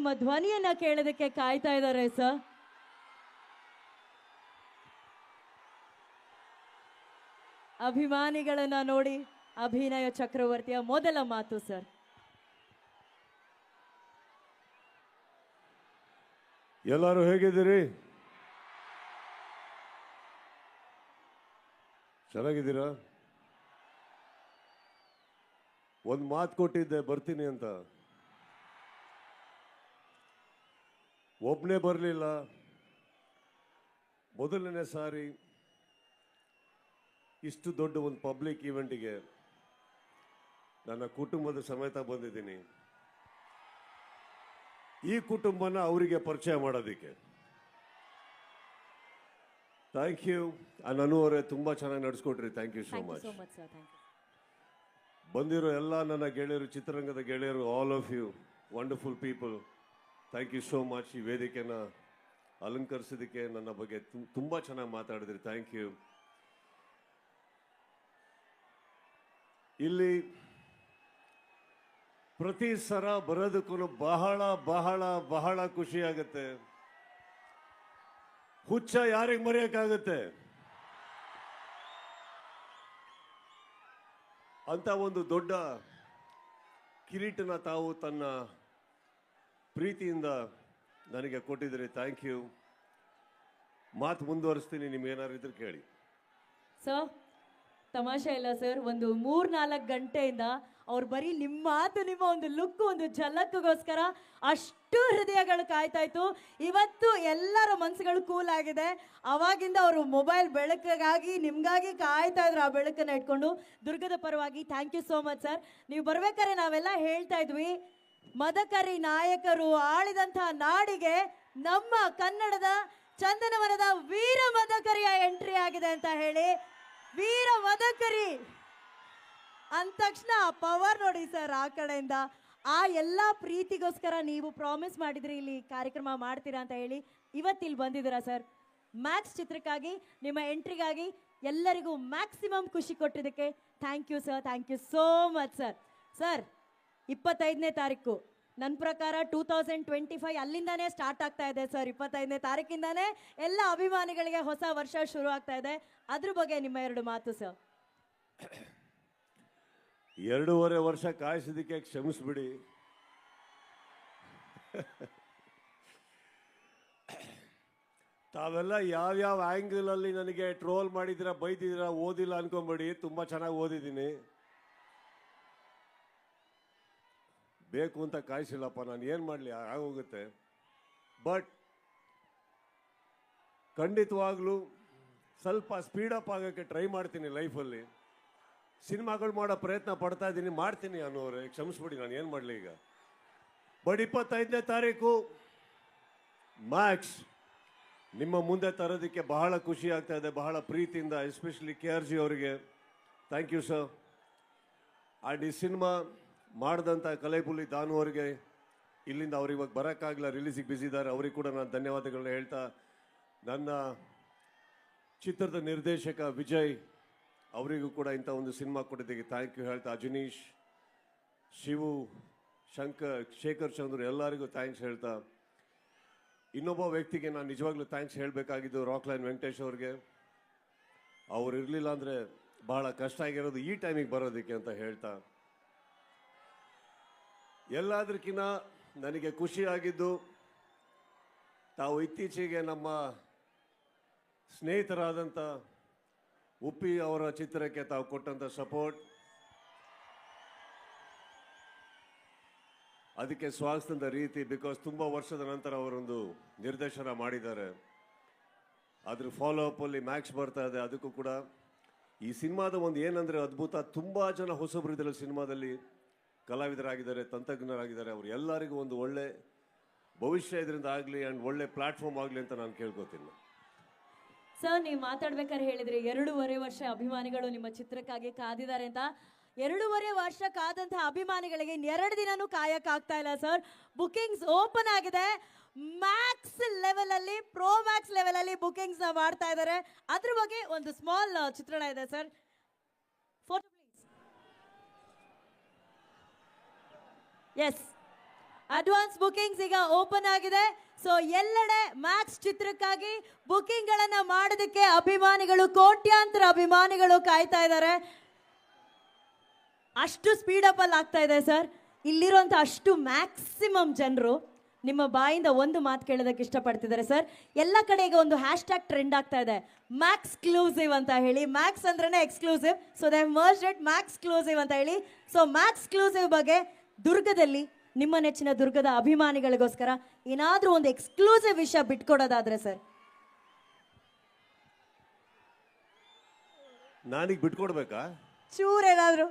ನಿಮ್ಮ ಧ್ವನಿಯನ್ನ ಕೇಳೋದಕ್ಕೆ ಕಾಯ್ತಾ ಇದ್ದಾರೆ, ಸರ್. ಅಭಿಮಾನಿಗಳನ್ನ ನೋಡಿ ಅಭಿನಯ ಚಕ್ರವರ್ತಿಯ ಮೊದಲ ಮಾತು, ಸರ್. ಎಲ್ಲರೂ ಹೇಗಿದ್ದೀರಿ? ಚೆನ್ನಾಗಿದ್ದೀರಾ? ಒಂದು ಮಾತು ಕೊಟ್ಟಿದ್ದೆ, ಬರ್ತೀನಿ ಅಂತ. ಒಬ್ಬನೇ ಬರಲಿಲ್ಲ. ಮೊದಲನೇ ಸಾರಿ ಇಷ್ಟು ದೊಡ್ಡ ಒಂದು ಪಬ್ಲಿಕ್ ಈವೆಂಟಿಗೆ ನನ್ನ ಕುಟುಂಬದ ಸಮೇತ ಬಂದಿದ್ದೀನಿ. ಈ ಕುಟುಂಬನ ಅವರಿಗೆ ಪರಿಚಯ ಮಾಡೋದಕ್ಕೆ. Thank you. ನಾನು ಅವರೇ ತುಂಬ ಚೆನ್ನಾಗಿ ನಡೆಸ್ಕೊಟ್ರಿ. Thank you so much. ಬಂದಿರೋ ಎಲ್ಲ ನನ್ನ ಗೆಳೆಯರು ಚಿತ್ರರಂಗದ ಗೆಳೆಯರು all of you wonderful people thank you so much ಈ ವೇದಿಕೆನ ಅಲಂಕರಿಸಿದ್ದಕ್ಕೆ ನನ್ನ ಬಗ್ಗೆ ತುಂಬಾ ಚೆನ್ನಾಗಿ ಮಾತಾಡಿದ್ರಿ. ಥ್ಯಾಂಕ್ ಯು ಇಲ್ಲಿ ಪ್ರತಿ ಸರ ಬರೋದಕ್ಕೂ ಬಹಳ ಬಹಳ ಬಹಳ ಖುಷಿ ಆಗುತ್ತೆ. ಹುಚ್ಚ ಯಾರಿಗೆ ಮರೆಯೋಕ್ಕಾಗುತ್ತೆ? ಅಂತ ಒಂದು ದೊಡ್ಡ ಕಿರೀಟನ ತಾವು ತನ್ನ ಪ್ರೀತಿಯಿಂದ ನನಗೆ ಕೊಟ್ಟಿದ್ದೀರಿ. ಥ್ಯಾಂಕ್ ಯು ಮಾತು ಮುಂದುವರಿಸ್ತೀನಿ ನಿಮ್ಗೆ ಏನಾದ್ರು ಇದ್ರೆ ಕೇಳಿ. ಸರ್ ತಮಾಷೆ ಇಲ್ಲ ಸರ್ ಒಂದು ಮೂರ್ ನಾಲ್ಕು ಗಂಟೆಯಿಂದ ಅವ್ರು ಬರೀ ನಿಮ್ಮ ಮಾತು, ನಿಮ್ಮ ಒಂದು ಲುಕ್ ಒಂದು ಝಲಕ್ಗೋಸ್ಕರ ಅಷ್ಟು ಹೃದಯಗಳು ಕಾಯ್ತಾ ಇತ್ತು ಇವತ್ತು ಎಲ್ಲರ ಮನಸ್ಸುಗಳು ಕೂಲ್ ಆಗಿದೆ. ಅವಾಗಿಂದ ಅವರು ಮೊಬೈಲ್ ಬೆಳಕಿಗಾಗಿ, ನಿಮಗಾಗಿ ಕಾಯ್ತಾ ಇದ್ರು ಆ ಬೆಳಕನ್ನ ಇಟ್ಕೊಂಡು. ದುರ್ಗದ ಪರವಾಗಿ thank you so much sir ನೀವು ಬರ್ಬೇಕಾದ್ರೆ ನಾವೆಲ್ಲ ಹೇಳ್ತಾ ಇದ್ವಿ. ಮದಕರಿ ನಾಯಕರು ಆಳಿದಂತಹ ನಾಡಿಗೆ ನಮ್ಮ ಕನ್ನಡದ ಚಂದನವನದ ವೀರ ಮದಕರಿಯ ಎಂಟ್ರಿ ಆಗಿದೆ ಅಂತ ಹೇಳಿ. ವೀರ ಮದಕರಿ! ಅಂದ ತಕ್ಷಣ ಪವರ್ ನೋಡಿ ಸರ್ ಆ ಕಡೆಯಿಂದ. ಆ ಎಲ್ಲ ಪ್ರೀತಿಗೋಸ್ಕರ ನೀವು ಪ್ರಾಮಿಸ್ ಮಾಡಿದ್ರಿ, ಇಲ್ಲಿ ಕಾರ್ಯಕ್ರಮ ಮಾಡ್ತೀರಾ ಅಂತ ಹೇಳಿ ಇವತ್ತು ಇಲ್ಲಿ ಬಂದಿದ್ದೀರಾ ಸರ್. ಮ್ಯಾಕ್ಸ್ ಚಿತ್ರಕ್ಕಾಗಿ, ನಿಮ್ಮ ಎಂಟ್ರಿಗಾಗಿ ಎಲ್ಲರಿಗೂ ಮ್ಯಾಕ್ಸಿಮಮ್ ಖುಷಿ ಕೊಟ್ಟಿದ್ದಕ್ಕೆ thank you sir, thank you so much sir. Sir ಇಪ್ಪತ್ತೈದನೇ ತಾರೀಕು. ನನ್ನ ಪ್ರಕಾರ ಟೂ ತೌಸಂಡ್ ಟ್ವೆಂಟಿ ಫೈವ್ ಅಲ್ಲಿಂದಾನೇ ಸ್ಟಾರ್ಟ್ ಆಗ್ತಾ ಇದೆ ಸರ್ ಇಪ್ಪತ್ತೈದನೇ ತಾರೀಕಿಂದಾನೇ ಎಲ್ಲ ಅಭಿಮಾನಿಗಳಿಗೆ ಹೊಸ ವರ್ಷ ಶುರು ಆಗ್ತಾ ಇದೆ. ಅದ್ರ ಬಗ್ಗೆ ನಿಮ್ಮ ಎರಡು ಮಾತು ಸರ್ ಎರಡೂವರೆ ವರ್ಷ ಕಾಯಿಸಿದಕ್ಕೆ ಕ್ಷಮಿಸ್ಬಿಡಿ. ತಾವೆಲ್ಲ ಯಾವ್ಯಾವ ಆ್ಯಂಗಲಲ್ಲಿ ನನಗೆ ಟ್ರೋಲ್ ಮಾಡಿದಿರ ಬೈದಿದ್ದೀರಾ, ಓದಿಲ್ಲ ಅನ್ಕೊಂಬೇಡಿ. ತುಂಬ ಚೆನ್ನಾಗಿ ಓದಿದ್ದೀನಿ. ಬೇಕು ಅಂತ ಕಾಯಿಸಿಲ್ಲಪ್ಪ, ನಾನು ಏನು ಮಾಡಲಿ ಆಗೋಗುತ್ತೆ. ಬಟ್ ಖಂಡಿತವಾಗಲೂ ಸ್ವಲ್ಪ ಸ್ಪೀಡಪ್ ಆಗೋಕ್ಕೆ ಟ್ರೈ ಮಾಡ್ತೀನಿ ಲೈಫಲ್ಲಿ ಸಿನಿಮಾಗಳು ಮಾಡೋ ಪ್ರಯತ್ನ ಪಡ್ತಾ ಇದ್ದೀನಿ ಮಾಡ್ತೀನಿ ಅನ್ನೋರೆ ಕ್ಷಮಿಸ್ಬಿಡಿ, ನಾನು ಏನು ಮಾಡಲಿ ಈಗ. ಬಟ್ ಇಪ್ಪತ್ತೈದನೇ ತಾರೀಕು ಮ್ಯಾಕ್ಸ್ ನಿಮ್ಮ ಮುಂದೆ ತರೋದಕ್ಕೆ ಬಹಳ ಖುಷಿ ಆಗ್ತಾ ಇದೆ, ಬಹಳ ಪ್ರೀತಿಯಿಂದ ಎಸ್ಪೆಷಲಿ ಕೆ ಆರ್ ಜಿ ಅವರಿಗೆ. ಥ್ಯಾಂಕ್ ಯು ಸರ್ ಆ್ಯಂಡ್ ಈ ಸಿನಿಮಾ ಮಾಡಿದಂಥ ಕಲೆಪುಲಿ ತಾನು ಅವರಿಗೆ ಇಲ್ಲಿಂದ ಅವ್ರು ಇವಾಗ ಬರೋಕ್ಕಾಗಲ್ಲ ರಿಲೀಸಿಗೆ ಬಿಸಿದ್ದಾರೆ ಅವ್ರಿಗೆ ಕೂಡ ನಾನು ಧನ್ಯವಾದಗಳನ್ನ ಹೇಳ್ತಾ, ನನ್ನ ಚಿತ್ರದ ನಿರ್ದೇಶಕ ವಿಜಯ್ ಅವರಿಗೂ ಕೂಡ ಇಂಥ ಒಂದು ಸಿನಿಮಾ ಕೊಟ್ಟಿದ್ದಕ್ಕೆ ಥ್ಯಾಂಕ್ ಯು ಹೇಳ್ತಾ, ಅಜನೀಶ್, ಶಿವು, ಶಂಕರ್, ಶೇಖರ್ ಚಂದ್ರ ಎಲ್ಲರಿಗೂ ಥ್ಯಾಂಕ್ಸ್ ಹೇಳ್ತಾ. ಇನ್ನೊಬ್ಬ ವ್ಯಕ್ತಿಗೆ ನಾನು ನಿಜವಾಗ್ಲೂ ಥ್ಯಾಂಕ್ಸ್ ಹೇಳಬೇಕಾಗಿದ್ದು ರಾಕ್ಲೈನ್ ವೆಂಕಟೇಶ್ ಅವ್ರಿಗೆ. ಅವ್ರು ಇರಲಿಲ್ಲ ಅಂದರೆ ಬಹಳ ಕಷ್ಟ ಆಗಿರೋದು ಈ ಟೈಮಿಗೆ ಬರೋದಕ್ಕೆ ಅಂತ ಹೇಳ್ತಾ. ಎಲ್ಲದಕ್ಕಿಂತ ನನಗೆ ಖುಷಿಯಾಗಿದ್ದು ತಾವು ಇತ್ತೀಚೆಗೆ ನಮ್ಮ ಸ್ನೇಹಿತರಾದಂಥ ಉಪ್ಪಿ ಅವರ ಚಿತ್ರಕ್ಕೆ ತಾವು ಕೊಟ್ಟಂಥ ಸಪೋರ್ಟ್. ಅದಕ್ಕೆ ಸ್ವಾಗತದ ರೀತಿ ಬಿಕಾಸ್ ತುಂಬ ವರ್ಷದ ನಂತರ ಅವರೊಂದು ನಿರ್ದೇಶನ ಮಾಡಿದ್ದಾರೆ. ಅದ್ರ ಫಾಲೋ ಅಲ್ಲಿ ಮ್ಯಾಕ್ಸ್ ಬರ್ತಾ ಇದೆ, ಅದಕ್ಕೂ ಕೂಡ. ಈ ಸಿನಿಮಾದ ಒಂದು ಏನಂದ್ರೆ ಅದ್ಭುತ, ತುಂಬಾ ಜನ ಹೊಸಬರು ಇದರಲ್ಲಿ ಸಿನಿಮಾದಲ್ಲಿ. ಕಲಾವಿದರಾಗಿದ್ದಾರೆ, ತಂತ್ರಜ್ಞರಾಗಿದ್ದಾರೆ, ಅವ್ರು ಎಲ್ಲರಿಗೂ ಒಂದು ಒಳ್ಳೆ ಭವಿಷ್ಯ ಇದರಿಂದ ಆಗಲಿ ಆ್ಯಂಡ್ ಒಳ್ಳೆ ಪ್ಲಾಟ್ಫಾರ್ಮ್ ಆಗಲಿ ಅಂತ ನಾನು ಕೇಳ್ಕೊತೀನಿ. ಸರ್ ನೀವು ಮಾತಾಡ್ಬೇಕಾದ್ರೆ ಹೇಳಿದ್ರಿ ಎರಡೂವರೆ ವರ್ಷ ಅಭಿಮಾನಿಗಳು ನಿಮ್ಮ ಚಿತ್ರಕ್ಕಾಗಿ ಕಾದಿದ್ದಾರೆ ಅಂತ. ಎರಡೂವರೆ ವರ್ಷ ಕಾದಂತಹ ಅಭಿಮಾನಿಗಳಿಗೆ ಎರಡು ದಿನನೂ ಕಾಯಕ್ ಆಗ್ತಾ ಇಲ್ಲ ಸರ್ ಬುಕಿಂಗ್ಸ್ ಓಪನ್ ಆಗಿದೆ. ಮ್ಯಾಕ್ಸ್ ಲೆವೆಲ್ ಅಲ್ಲಿ ಪ್ರೋ ಮ್ಯಾಕ್ಸ್ ಲೆವೆಲ್ ಅಲ್ಲಿ ಬುಕಿಂಗ್ಸ್ ಮಾಡ್ತಾ ಇದ್ದಾರೆ. ಅದ್ರ ಬಗ್ಗೆ ಒಂದು ಸ್ಮಾಲ್ ಚಿತ್ರಣ ಇದೆ ಸರ್ ಎಸ್ ಅಡ್ವಾನ್ಸ್ ಬುಕಿಂಗ್ಸ್ ಈಗ ಓಪನ್ ಆಗಿದೆ. ಸೊ ಎಲ್ಲೆಡೆ ಮ್ಯಾಕ್ಸ್ ಚಿತ್ರಕ್ಕಾಗಿ ಬುಕಿಂಗ್ ಗಳನ್ನ ಮಾಡೋದಕ್ಕೆ ಅಭಿಮಾನಿಗಳು, ಕೋಟ್ಯಾಂತರ ಅಭಿಮಾನಿಗಳು ಕಾಯ್ತಾ ಇದ್ದಾರೆ. ಅಷ್ಟು ಸ್ಪೀಡ್ ಅಪ್ ಅಲ್ಲಿ ಆಗ್ತಾ ಇದೆ ಸರ್ ಇಲ್ಲಿರುವಂಥ ಅಷ್ಟು ಮ್ಯಾಕ್ಸಿಮಮ್ ಜನರು ನಿಮ್ಮ ಬಾಯಿಂದ ಒಂದು ಮಾತು ಕೇಳೋದಕ್ಕೆ ಇಷ್ಟಪಡ್ತಿದ್ದಾರೆ ಸರ್ ಎಲ್ಲ ಕಡೆ ಈಗ ಒಂದು ಹ್ಯಾಶ್ ಟ್ಯಾಗ್ ಟ್ರೆಂಡ್ ಆಗ್ತಾ ಇದೆ. ಮ್ಯಾಕ್ಸ್ ಕ್ಲೂಸಿವ್ ಅಂತ ಹೇಳಿ. ಮ್ಯಾಕ್ಸ್ ಅಂದ್ರೇ exclusive so they merge it maxclusive ಅಂತ ಹೇಳಿ. ಸೊ ಮ್ಯಾಕ್ಸ್ ಕ್ಲೂಸಿವ್ ಬಗ್ಗೆ ದುರ್ಗದಲ್ಲಿ ನಿಮ್ಮ ನೆಚ್ಚಿನ ದುರ್ಗದ ಅಭಿಮಾನಿಗಳಿಗೋಸ್ಕರ ಏನಾದರೂ ಒಂದು ಎಕ್ಸ್ಕ್ಲೂಸಿವ್ ವಿಷಯ ಬಿಟ್ಕೊಡೋದಾದ್ರೆ ಸರ್? ನಾನೀಗ ಬಿಟ್ಕೊಡ್ಬೇಕಾ? ಚೂರ್ ಏನಾದ್ರು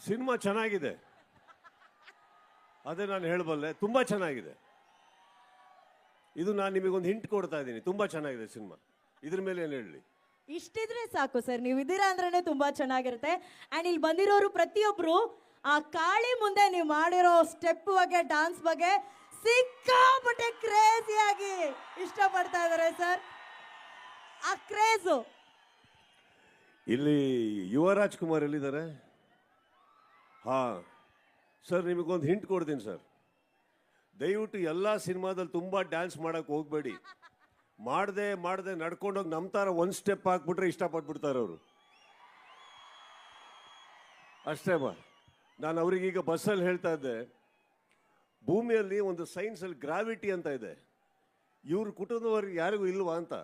ಸಿನಿಮಾ ಚೆನ್ನಾಗಿದೆ. ಅದೇ ನಾನು ಹೇಳಬಲ್ಲೆ ತುಂಬಾ ಚೆನ್ನಾಗಿದೆ. ಇದು ನಾನು ನಿಮಗೊಂದು ಹಿಂಟ್ ಕೊಡ್ತಾ ಇದ್ದೀನಿ ತುಂಬಾ ಚೆನ್ನಾಗಿದೆ ಸಿನಿಮಾ. ಇದ್ರ ಮೇಲೆ ಏನು ಹೇಳಲಿ ಇಷ್ಟಿದ್ರೆ ಸಾಕು ಸರ್. ನೀವು ಇದ್ದೀರಾ ಅಂದ್ರೆ ತುಂಬಾ ಚೆನ್ನಾಗಿರುತ್ತೆ. ಅಂಡ್ ಇಲ್ಲಿ ಬಂದಿರೋರು ಪ್ರತಿಯೊಬ್ರು ಆ ಕಾಳಿ ಮುಂದೆ ನೀವು ಮಾಡಿರೋ ಸ್ಟೆಪ್ ಬಗ್ಗೆ ಡಾನ್ಸ್ ಬಗ್ಗೆ ಸಿಕ್ಕಾಪಟ್ಟೆ ಕ್ರೇಜಿಯಾಗಿ ಇಷ್ಟಪಡ್ತಾ ಇದ್ದಾರೆ ಸರ್. ಆ ಕ್ರೇಜು ಇಲ್ಲಿ ಯುವ ರಾಜ್ಕುಮಾರ್ ಎಲ್ಲಿದ್ದಾರೆ? ಹಾ. ಸರ್, ನಿಮಗೊಂದು ಹಿಂಟ್ ಕೊಡ್ತೀನಿ ಸರ್. ದಯವಿಟ್ಟು ಎಲ್ಲ ಸಿನಿಮಾದಲ್ಲಿ ತುಂಬ ಡ್ಯಾನ್ಸ್ ಮಾಡಕ್ ಹೋಗಬೇಡಿ. ಮಾಡದೆ ಮಾಡದೆ ನಡ್ಕೊಂಡೋಗಿ ನಮ್ಮ ಥರ ಒಂದು ಸ್ಟೆಪ್ ಹಾಕ್ಬಿಟ್ರೆ ಇಷ್ಟಪಟ್ಬಿಡ್ತಾರೆ ಅವರು. ಅಷ್ಟೇ ಬಾ ನಾನು ಅವ್ರಿಗೀಗ ಬಸ್ಸಲ್ಲಿ ಹೇಳ್ತಾ ಇದ್ದೆ. ಭೂಮಿಯಲ್ಲಿ ಒಂದು ಸೈನ್ಸಲ್ಲಿ ಗ್ರಾವಿಟಿ ಅಂತ ಇದೆ. ಇವ್ರ ಕುಟುಂಬದವ್ರಿಗೆ ಯಾರಿಗೂ ಇಲ್ವಾ ಅಂತ.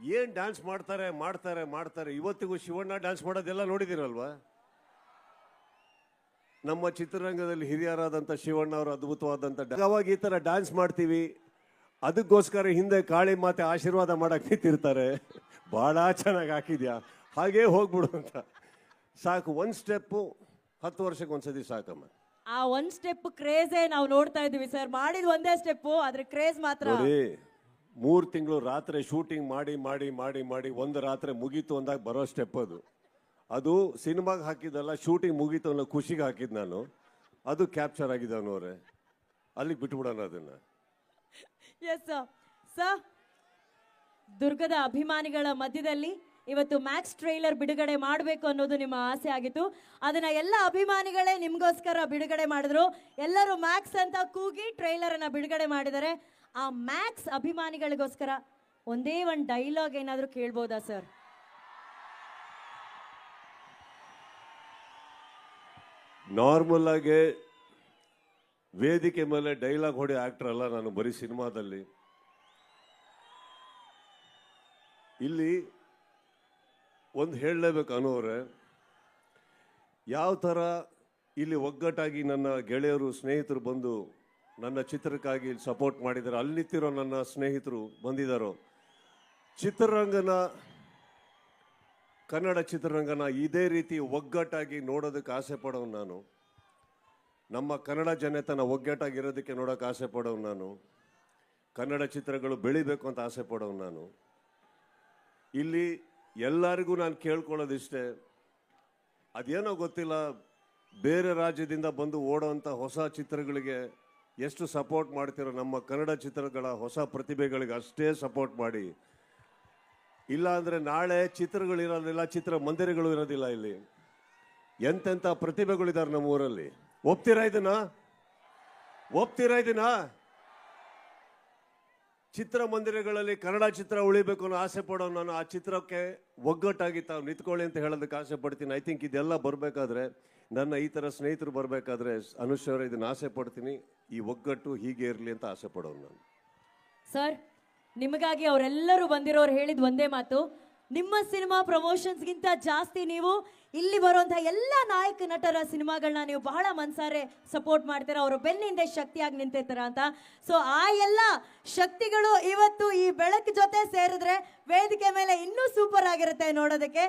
ಏನು ಡ್ಯಾನ್ಸ್ ಮಾಡ್ತಾರೆ ಮಾಡ್ತಾರೆ ಮಾಡ್ತಾರೆ. ಇವತ್ತಿಗೂ ಶಿವಣ್ಣ ಡ್ಯಾನ್ಸ್ ಮಾಡೋದೆಲ್ಲ ನೋಡಿದಿರಲ್ವಾ? ನಮ್ಮ ಚಿತ್ರರಂಗದಲ್ಲಿ ಹಿರಿಯರಾದಂಥ ಶಿವಣ್ಣ ಅವರು ಅದ್ಭುತವಾದಂಥ ಅವಾಗ ಈ ಥರ ಡ್ಯಾನ್ಸ್ ಮಾಡ್ತೀವಿ? ಅದಕ್ಕೋಸ್ಕರ ಹಿಂದೆ ಕಾಳಿ ಮಾತೆ ಆಶೀರ್ವಾದ ಮಾಡಕ್ ನಿಂತಿರ್ತಾರೆ. ಭಾಳ ಚೆನ್ನಾಗಿ ಹಾಕಿದ್ಯಾ? ಹಾಗೇ ಹೋಗ್ಬಿಡು ಅಂತ. ಸಾಕು ಒಂದು ಸ್ಟೆಪ್ಪು ಹತ್ತು ವರ್ಷಕ್ಕೆ ಒಂದ್ಸತಿ ಸಾಕಮ್ಮ. ಆ ಒಂದ್ ಸ್ಟೆಪ್ ಕ್ರೇಜೇ ನಾವು ನೋಡ್ತಾ ಇದೀವಿ ಸರ್ ಮಾಡಿದ ಒಂದೇ ಸ್ಟೆಪ್ ಆದ್ರೆ ಕ್ರೇಜ್ ಮಾತ್ರ. ನೋಡಿ ಮೂರು ತಿಂಗಳು ರಾತ್ರಿ ಶೂಟಿಂಗ್ ಮಾಡಿ ಮಾಡಿ ಮಾಡಿ ಮಾಡಿ ಒಂದು ರಾತ್ರಿ ಮುಗೀತು ಅಂದಾಗ ಬರೋ ಸ್ಟೆಪ್ ಅದು. ಅದು ಸಿನಿಮಾಗೆ ಹಾಕಿದ್ದಲ್ಲ ಶೂಟಿಂಗ್ ಮುಗೀತು ಅನ್ನೋ ಖುಷಿಗೆ ಹಾಕಿದ್ದು ನಾನು. ಅದು ಕ್ಯಾಪ್ಚರ್ ಆಗಿದೆ ಅನ್ನೋರೆ ಅಲ್ಲಿಗೆ ಬಿಟ್ಬಿಡೋಣ ಅದನ್ನ. ಎಸ್ ಸರ್ ದುರ್ಗದ ಅಭಿಮಾನಿಗಳ ಮಧ್ಯದಲ್ಲಿ ಇವತ್ತು ಮ್ಯಾಕ್ಸ್ ಟ್ರೈಲರ್ ಬಿಡುಗಡೆ ಮಾಡಬೇಕು ಅನ್ನೋದು ನಿಮ್ಮ ಆಸೆ ಆಗಿತ್ತು. ಅದನ್ನ ಎಲ್ಲ ಅಭಿಮಾನಿಗಳೇ ನಿಮ್ಗೋಸ್ಕರ ಬಿಡುಗಡೆ ಮಾಡಿದ್ರು. ಎಲ್ಲರೂ ಮ್ಯಾಕ್ಸ್ ಅಂತ ಕೂಗಿ ಟ್ರೈಲರ್ ಅನ್ನ ಬಿಡುಗಡೆ ಮಾಡಿದ್ದಾರೆ ಆ ಮ್ಯಾಕ್ಸ್ ಅಭಿಮಾನಿಗಳಿಗೋಸ್ಕರ ಒಂದೇ ಒಂದು ಡೈಲಾಗ್ ಏನಾದರೂ ಕೇಳ್ಬೋದಾ ಸರ್ ನಾರ್ಮಲ್ ಆಗಿ ವೇದಿಕೆ ಮೇಲೆ ಡೈಲಾಗ್ ಹೊಡಿ ಆಕ್ಟರ್ ಅಲ್ಲ ನಾನು ಬರೀ ಸಿನಿಮಾದಲ್ಲಿ. ಇಲ್ಲಿ ಒಂದು ಹೇಳಲೇಬೇಕು ಅನ್ನೋರೆ ಯಾವ ಥರ ಇಲ್ಲಿ ಒಗ್ಗಟ್ಟಾಗಿ ನನ್ನ ಗೆಳೆಯರು, ಸ್ನೇಹಿತರು ಬಂದು ನನ್ನ ಚಿತ್ರಕ್ಕಾಗಿ ಸಪೋರ್ಟ್ ಮಾಡಿದ್ದಾರೆ ಅಲ್ಲಿ ನಿಂತಿರೋ ನನ್ನ ಸ್ನೇಹಿತರು ಬಂದಿದ್ದಾರೋ ಚಿತ್ರರಂಗನ, ಕನ್ನಡ ಚಿತ್ರರಂಗನ ಇದೇ ರೀತಿ ಒಗ್ಗಟ್ಟಾಗಿ ನೋಡೋದಕ್ಕೆ ಆಸೆ ಪಡೋನು ನಾನು. ನಮ್ಮ ಕನ್ನಡ ಜನತನ ಒಗ್ಗಟ್ಟಾಗಿರೋದಕ್ಕೆ ನೋಡೋಕೆ ಆಸೆ ಪಡೋನು ನಾನು. ಕನ್ನಡ ಚಿತ್ರಗಳು ಬೆಳಿಬೇಕು ಅಂತ ಆಸೆ ಪಡೋನು ನಾನು. ಇಲ್ಲಿ ಎಲ್ಲರಿಗೂ ನಾನು ಕೇಳ್ಕೊಳ್ಳೋದಿಷ್ಟೇ, ಅದೇನೋ ಗೊತ್ತಿಲ್ಲ, ಬೇರೆ ರಾಜ್ಯದಿಂದ ಬಂದು ಓಡೋವಂಥ ಹೊಸ ಚಿತ್ರಗಳಿಗೆ ಎಷ್ಟು ಸಪೋರ್ಟ್ ಮಾಡ್ತಿರೋ ನಮ್ಮ ಕನ್ನಡ ಚಿತ್ರಗಳ ಹೊಸ ಪ್ರತಿಭೆಗಳಿಗೆ ಅಷ್ಟೇ ಸಪೋರ್ಟ್ ಮಾಡಿ. ಇಲ್ಲ ಅಂದ್ರೆ ನಾಳೆ ಚಿತ್ರಗಳಿರೋದಿಲ್ಲ, ಚಿತ್ರ ಮಂದಿರಗಳು ಇರೋದಿಲ್ಲ ಇಲ್ಲಿ. ಎಂತೆಂಥ ಪ್ರತಿಭೆಗಳಿದ್ದಾರೆ ನಮ್ಮ ಊರಲ್ಲಿ ಒಪ್ತೀರಾ ಇದನ್ನ? ಒಪ್ತೀರಾ ಇದನ್ನ? ಚಿತ್ರಮಂದಿರಗಳಲ್ಲಿ ಕನ್ನಡ ಚಿತ್ರ ಉಳಿಬೇಕು ಅನ್ನೋ ಆಸೆ ಪಡೋ ನಾನು ಆ ಚಿತ್ರಕ್ಕೆ ಒಗ್ಗಟ್ಟಾಗಿ ತಾವು ನಿಂತ್ಕೊಳ್ಳಿ ಅಂತ ಹೇಳೋದಕ್ಕೆ ಆಸೆ ಪಡ್ತೀನಿ. ಐ ಥಿಂಕ್ ಇದೆಲ್ಲ ಬರಬೇಕಾದ್ರೆ, ನನ್ನ ಈ ಥರ ಸ್ನೇಹಿತರು ಬರಬೇಕಾದ್ರೆ ಅನುಶ್ವರ ಇದನ್ನು ಆಸೆ ಪಡ್ತೀನಿ. ಈ ಒಗ್ಗಟ್ಟು ಹೀಗೆ ಇರಲಿ ಅಂತ ಆಸೆ ಪಡೋನು ನಾನು. ಸರ್ ನಿಮಗಾಗಿ ಅವರೆಲ್ಲರೂ ಬಂದಿರೋರು ಹೇಳಿದ ಒಂದೇ ಮಾತು. ನಿಮ್ಮ ಸಿನಿಮಾ ಪ್ರಮೋಷನ್ಸ್ಗಿಂತ ಜಾಸ್ತಿ ನೀವು ಇಲ್ಲಿ ಬರುವಂತಹ ಎಲ್ಲ ನಾಯಕ ನಟರ ಸಿನಿಮಾಗಳನ್ನ ನೀವು ಬಹಳ ಮನ್ಸಾರೆ ಸಪೋರ್ಟ್ ಮಾಡ್ತೀರಾ. ಅವರು ಬೆನ್ನಿಂದೆ ಶಕ್ತಿಯಾಗಿ ನಿಂತಿರ್ತಾರ ಅಂತ. ಸೊ ಆ ಎಲ್ಲ ಶಕ್ತಿಗಳು ಇವತ್ತು ಈ ಬೆಳಕು ಜೊತೆ ಸೇರಿದ್ರೆ ವೇದಿಕೆ ಮೇಲೆ ಇನ್ನೂ ಸೂಪರ್ ಆಗಿರುತ್ತೆ ನೋಡೋದಕ್ಕೆ.